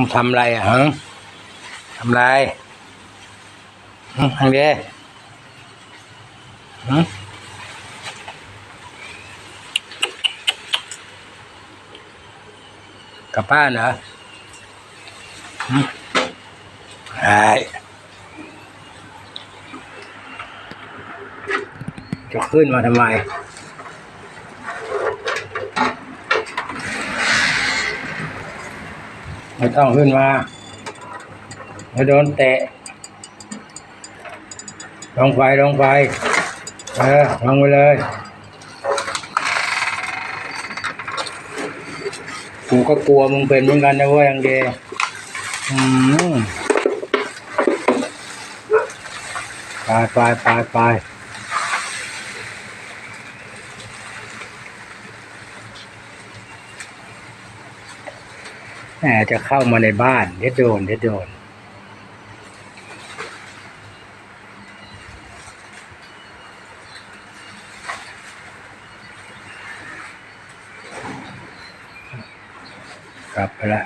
มึงทำอะไรอะฮะทำอะไรหึทางเดียหึกลับบ้านเหรอหึไอ้จะขึ้นมาทำไม ไม่ต้องขึ้นมาไม่โดนเตะลงไปลงไปเออลงไปเลยกูก็กลัวมึงเป็นเหมือนกันนะเว้ยยังเดอืมไปไปไปไป แหมจะเข้ามาในบ้านเด็ดโดนเด็ดโดนกลับไปแล้ว